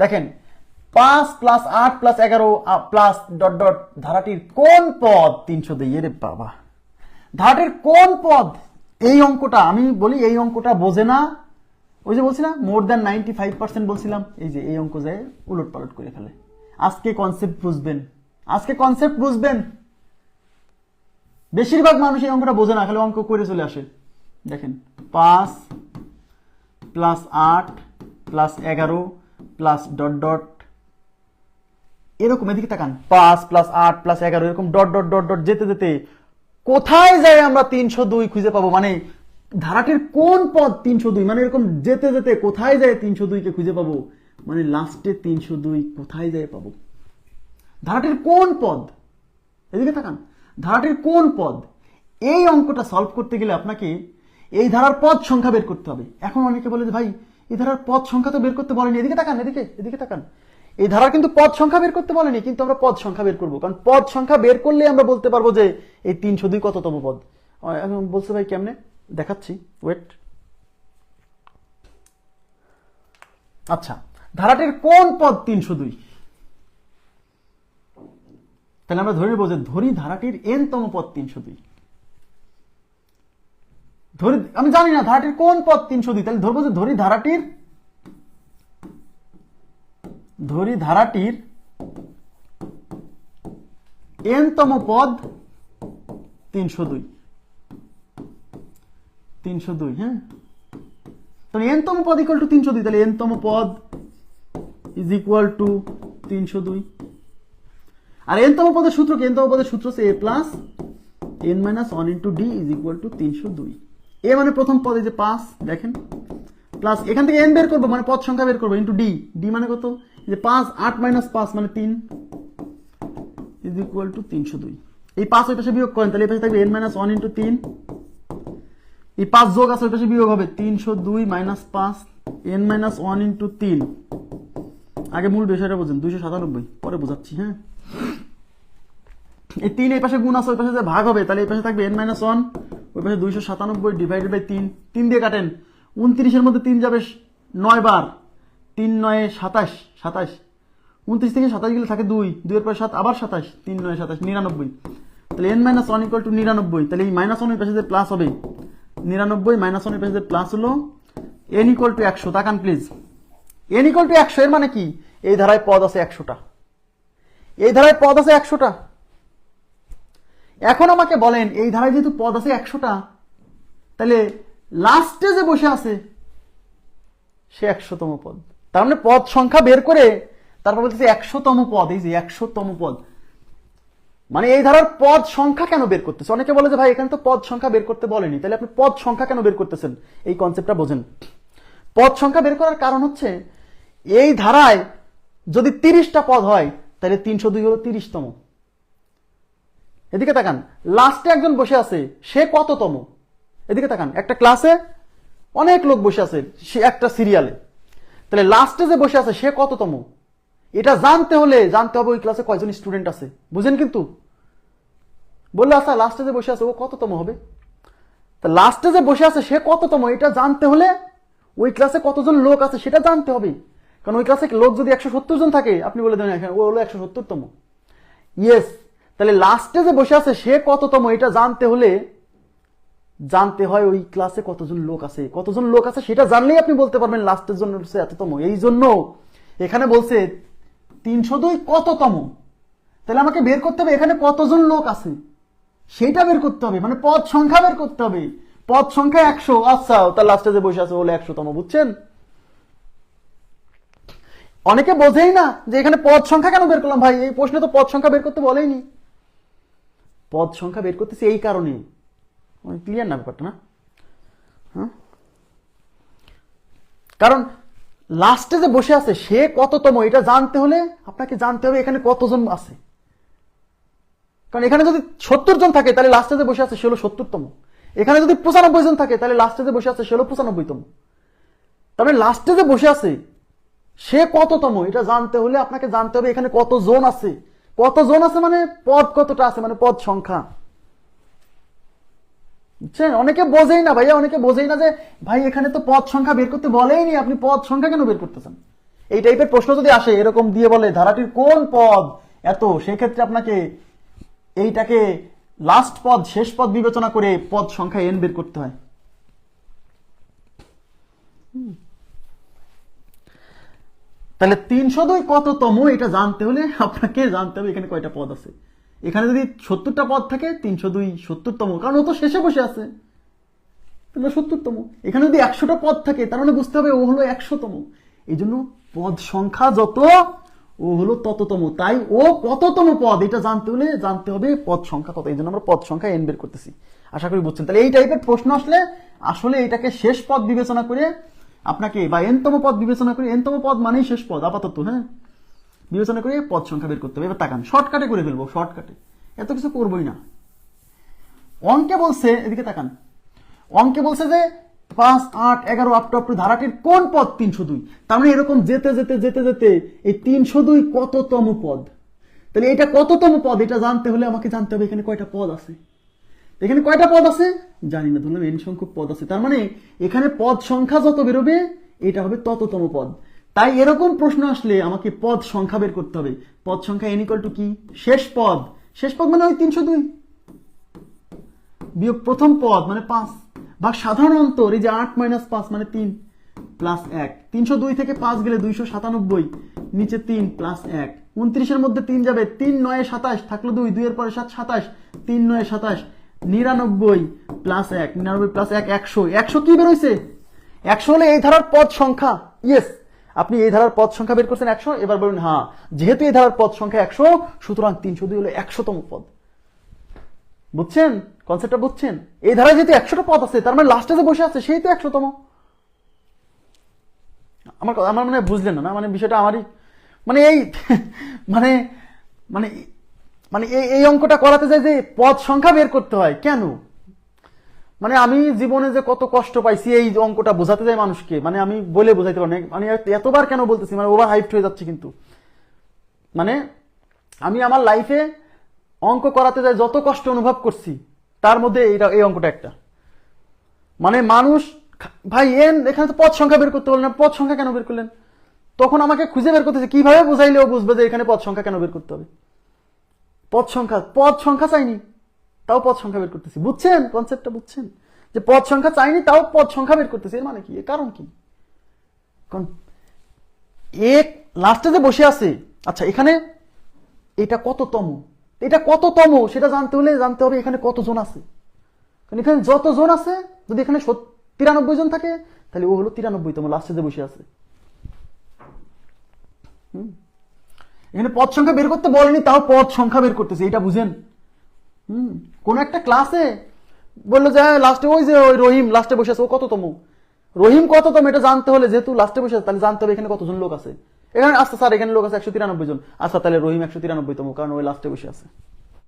দেখেন, পাঁচ প্লাস আট প্লাস এগারো প্লাস ডট ডট ধারাটির কোন পদ তিনশো দুই রে বাবা। ধারাটির কোন পদ? এই অঙ্কটা, আমি বলি এই অঙ্কটা বোঝে না। ওই যে বলছি না more than ninety five percent বলছিলাম। এই যে এই অঙ্ক যায় উলট পালট করে ফেলে। আজকে কনসেপ্ট বুঝবেন। আজকে কনসেপ্ট বুঝবেন। বেশিরভাগ মানুষ এই অঙ্কটা বোঝে না, খালি অঙ্ক করে চলে আসে। দেখেন, পাঁচ প্লাস আট প্লাস এগারো প্লাস ডট ডট এরকম এদিকে তাকান, পাঁচ প্লাস আট প্লাস এগারো, এরকম ডট ডট ডট ডট যেতে যেতে কোথায় যায় আমরা তিনশো দুই খুঁজে পাবো? মানে ধারাটির কোন পদ তিনশো দুই? মানে এরকম যেতে যেতে কোথায় যায় তিনশো দুইকে খুঁজে পাবো? মানে লাস্টে তিনশো দুই কোথায় যায় পাবো? ধারাটির কোন পদ? এদিকে তাকান, ধারাটির কোন পদ? এই অঙ্কটা সলভ করতে গেলে আপনাকে এই ধারার পদ সংখ্যা বের করতে হবে। এখন অনেকে বলে যে ভাই এই ধারার পদ সংখ্যা তো বের করতে বলেনি। এদিকে তাকান, এদিকে এদিকে তাকান। এই ধারার কিন্তু পদ সংখ্যা বের করতে বলেনি, কিন্তু আমরা পদ সংখ্যা বের করব। কারণ পদ সংখ্যা বের করলে আমরা বলতে পারব যে এই তিনশো দুই কততম পদ। বলছে ভাই কেমনে? দেখাচ্ছি ওয়েট আচ্ছা ধারাটির কোন পদ তিনশো দুই তাহলে আমরা ধরে নেব যে ধরি ধারাটির এন তম পদ তিনশো দুই ধরি, আমি জানি না ধারাটির কোন পদ তিনশো দুই, তাহলে ধরবো যে ধরি ধারাটির ধরি ধারাটির এন তম পদ তিনশো দুই। তিনশো দুই হ্যাঁ? তাহলে এন তম পদ ইকুয়াল টু তিনশো দুই, তাহলে এন তম পদ ইজ ইকুয়াল টু তিনশো দুই। আর এন তম পদের সূত্র কি? এন তম পদের সূত্র হচ্ছে a plus n minus one into d is equal to তিনশো দুই। এ মানে প্রথম পদ যে পাঁচ, দেখেন। প্লাস এখান থেকে এন বের করব মানে পদ সংখ্যা বের করব ইন্টু ডি ডি মানে কত? যে পাঁচ, আট মাইনাস পাঁচ মানে তিন। ইজ ইকুয়াল টু তিনশো দুই। এই পাঁচ ওই পাশে বিয়োগ করেন, তাহলে এই পাশে থাকবে এন মাইনাস ওয়ান ইন্টু তিন। এই পাঁচ যোগ আছে, ওই পাশে বিয়োগ হবে তিনশো দুই মাইনাস পাঁচ এন মাইনাস ওয়ান ইন্টু তিন। আগে মূল বিষয়টা বোঝেন, দুইশো সাতানব্বই, পরে বোঝাচ্ছি হ্যাঁ। এই তিন এই পাশে গুণ আছে, ওই পাশে যে ভাগ হবে, তাহলে এই পাশে থাকবে এন মাইনাস ওয়ান ওই পাশে দুইশো সাতানব্বই ডিভাইডেড বাই তিন তিন দিয়ে কাটেন। উনত্রিশের মধ্যে তিন যাবে নয় বার। তিন নয়ে সাতাশ সাতাশ। উনত্রিশ থেকে সাতাশ গেলে থাকে দুই, দুইয়ের পরে সাত, আবার সাতাশ। তিন নয় সাতাশ, নিরানব্বই। তাহলে n minus one equal to নিরানব্বই। তাহলে এই মাইনাস ওয়ানের পাশে প্লাস হবে, নিরানব্বই মাইনাস ওয়ানের পাশে প্লাস হলো এন ইকুয়াল টু একশো। তাকান প্লিজ এন ইকুয়াল টু একশো এর মানে কি? এই ধারায় পদ আছে একশোটা। এই ধারায় পদ আছে একশোটা। এখন আমাকে বলেন, এই ধারায় যেহেতু পদ আছে একশোটা, তাহলে লাস্টে যে বসে আছে, সে একশোতম পদ। তার মানে পদ সংখ্যা বের করে তারপর বলতেছে একশোতম পদ, এই যে একশোতম পদ। মানে এই ধারার পদ সংখ্যা কেন বের করতেছে? অনেকে বলে যে ভাই, এখানে তো পদ সংখ্যা বের করতে বলেনি। তাহলে আপনি পদ সংখ্যা কেন বের করতেছেন? এই কনসেপ্টটা বোঝেন। পদ সংখ্যা বের করার কারণ হচ্ছে, এই ধারায় যদি তিরিশটা পদ হয়, তাহলে তিনশো দুই হলো তিরিশতম। এদিকে তাকান, লাস্টে একজন বসে আছে, সে কততম? এদিকে তাকান, একটা ক্লাসে অনেক লোক বসে আছে, সে একটা সিরিয়ালে। তাহলে লাস্টে যে বসে আছে, সে কততম? এটা জানতে হলে জানতে হবে ওই ক্লাসে কয়জন স্টুডেন্ট আছে। বুঝেন কিন্তু? বললে আচ্ছা লাস্টে যে বসে আছে, ও কততম হবে? তা লাস্টে যে বসে আছে, সে কততম? এটা জানতে হলে ওই ক্লাসে কতজন লোক আছে, সেটা জানতে হবে। কারণ ওই ক্লাসে লোক যদি একশো সত্তর জন থাকে, আপনি বলে দেবেন এখানে ও হলো একশো সত্তরতম। ইয়েস তাহলে লাস্টে যে বসে আছে, সে কততম? এটা জানতে হলে জানতে হয় ওই ক্লাসে কতজন লোক আছে। কতজন লোক আছে সেটা জানলেই আপনি বলতে পারবেন লাস্টের জন্য এততম। এই জন্য এখানে বলছে তিনশো দুই কততম? তাহলে আমাকে বের করতে হবে, এখানে কতজন লোক আছে? সেটা বের করতে হবে মানে পদ সংখ্যা বের করতে হবে। পদ সংখ্যা একশো। আচ্ছা তার লাস্টে যে বসে আছে বলে একশোতম, বুঝছেন? অনেকে বোঝেই না যে এখানে পদ সংখ্যা কেন বের করলাম? ভাই, এই প্রশ্নে তো পদ সংখ্যা বের করতে বলেইনি। পদ সংখ্যা বের করতেছি এই কারণে ক্লিয়ার না ব্যাপারটা, না? হ্যাঁ? কারণ লাস্টে যে বসে আছে, সে কততম, এটা জানতে হলে আপনাকে জানতে হবে এখানে কতজন আছে। কারণ এখানে যদি সত্তর জন থাকে, তাহলে লাস্টে যে বসে আছে, সে হলো সত্তরতম। এখানে যদি পঁচানব্বই জন থাকে, তাহলে লাস্টে যে বসে আছে, সে হলো পঁচানব্বইতম। তাহলে লাস্টে যে বসে আছে, সে কততম, এটা জানতে হলে আপনাকে জানতে হবে এখানে কত জন আছে। কত জন আছে মানে? পদ কতটা আছে মানে? পদ সংখ্যা। বুঝছেন? অনেকে বোঝেই না ভাইয়া, অনেকে বোঝেই না যে, ভাই, এখানে তো পদ সংখ্যা বের করতে বলেইনি, আপনি পদ সংখ্যা কেন বের করতেছেন? এই টাইপের প্রশ্ন যদি আসে, এরকম দিয়ে বলে, ধারাটির কোন পদ এত? সেক্ষেত্রে আপনাকে এইটাকে লাস্ট পদ, শেষ পদ বিবেচনা করে পদ সংখ্যা এন বের করতে হয়। তাহলে তিনশো দুই কততম? এটা জানতে হলে আপনাকে জানতে হবে এখানে কয়টা পদ আছে। এখানে যদি সত্তরটা পদ থাকে তিনশো দুই সত্তরতম। কারণ ও তো শেষে বসে আছে। তাহলে সত্তরতম। এখানে যদি একশোটা পদ থাকে, তার মানে বুঝতে হবে ও হলো একশোতম। এই জন্য পদ সংখ্যা যত, ও হলো তততম। তাই ও কততম পদ? এটা জানতে হলে জানতে হবে পদ সংখ্যা কত। এই জন্য আমরা পদ সংখ্যা এন বের করতেছি। আশা করি বুঝছেন। তাহলে এই টাইপের প্রশ্ন আসলে আসলে এটাকে শেষ পদ বিবেচনা করে আপনাকে বা এনতম পদ বিবেচনা করে, এনতম পদ মানেই শেষ পদ, আপাতত হ্যাঁ? বিবেচনা করে পদ সংখ্যা বের করতে হবে। এবার তাকান শর্টকাটে করে ফেলব শর্টকাটে এত কিছু করবোই না। অঙ্কে বলছে, এদিকে তাকান। অঙ্কে বলছে যে পাঁচ, আট, এগারো আপ টু ধারাটির কোন পদ তিনশো দুই? তার মানে এরকম যেতে যেতে যেতে যেতে এই তিনশো দুই কততম পদ? তাহলে এটা কততম পদ? এটা জানতে হলে আমাকে জানতে হবে এখানে কয়টা পদ আছে। এখানে কয়টা পদ আছে? জানি না, ধরলাম এন সংখ্যক পদ আছে। তার মানে এখানে পদ সংখ্যা যত বেরোবে, এটা হবে তততম পদ। তাই এরকম প্রশ্ন আসলে আমাকে পদ সংখ্যা বের করতে হবে। পদ সংখ্যা এন ইকুয়াল টু কি? শেষ পদ। শেষ পদ মানে ওই তিনশো দুই। বিয়োগ প্রথম পদ মানে পাঁচ। ভাগ সাধারণ অন্তর, এই যে আট মাইনাস পাঁচ মানে তিন প্লাস এক। তিনশো দুই থেকে পাঁচ গেলে দুইশো সাতানব্বই, নিচে তিন প্লাস এক। উনত্রিশের মধ্যে তিন যাবে, তিন নয়ে সাতাশ, থাকল দুই, দুইয়ের পরে সাত সাতাশ, তিন নয় সাতাশ। নিরানব্বই প্লাস এক, নিরানব্বই প্লাস এক, একশো। একশো কি বেরোইছে? একশো হলে এই ধারার পদ সংখ্যা। ইয়েস আপনি এই ধারার পদ সংখ্যা বের করছেন একশো, এবার বলুন হ্যাঁ যেহেতু এই ধারার পদ সংখ্যা একশো, সুতরাং তিনশো দুই হলো একশোতম পদ। বুঝছেন? কনসেপ্টটা বুঝছেন? এই ধারায় যেহেতু একশোটা পদ আছে, তার মানে লাস্টে যে বসে আছে, সেই তো একশোতম। আমার আমার মানে বুঝলেন না? মানে বিষয়টা আমারই মানে এই মানে মানে মানে এই এই অঙ্কটা করাতে যায় যে পদ সংখ্যা বের করতে হয়। কেন? মানে আমি জীবনে যে কত কষ্ট পাইছি, এই অঙ্কটা বোঝাতে যাই মানুষকে। মানে আমি বলে বোঝাইতে পারি মানে এতবার কেন বলতেছি? মানে ওভার হাইপড হয়ে যাচ্ছে কিন্তু। মানে আমি আমার লাইফে অঙ্ক করাতে যাই যত কষ্ট অনুভব করছি, তার মধ্যে এইটা, এই অঙ্কটা একটা। মানে মানুষ, ভাই, এন, এখানে তো পদ সংখ্যা বের করতে বললেন পদ সংখ্যা কেন বের করলেন? তখন আমাকে খুঁজে বের করতেছে, কীভাবে বোঝাইলেও বুঝবে যে এখানে পদ সংখ্যা কেন বের করতে হবে? পদ সংখ্যা পদ সংখ্যা চাইনি, তাও পদ সংখ্যা বের করতেছি। বুঝছেন? কনসেপ্টটা বুঝছেন? যে পদ সংখ্যা চাইনি, তাও পদ সংখ্যা বের করতেছি। এর মানে কি? কারণ কি? এক লাস্টে যে বসে আছে আচ্ছা এখানে এটা কততম? এটা কততম? সেটা জানতে হলে জানতে হবে এখানে কতজন আছে। কারণ এখানে যত জন আছে, যদি এখানে তিরানব্বই জন থাকে, তাহলে ও হলো তিরানব্বইতম লাস্টে যে বসে আছে। হুম। এখানে পদ সংখ্যা বের করতে বলেনি, তাও পদ সংখ্যা বের করতেছে, এটা বুঝেন? হুম, কোন একটা ক্লাসে বলল যে লাস্টে ওই যে, ওই রহিম লাস্টে বসে আছে, ও কততম? রহিম কততম, এটা জানতে হলে যেহেতু লাস্টে বসে আছে, তাহলে জানতে হবে এখানে কতজন লোক আছে। এখানে আচ্ছা স্যার এখানে লোক আছে একশো তিরানব্বই জন। আচ্ছা তাহলে রহিম একশো তিরানব্বই তম কারণ ওই লাস্টে বসে আছে।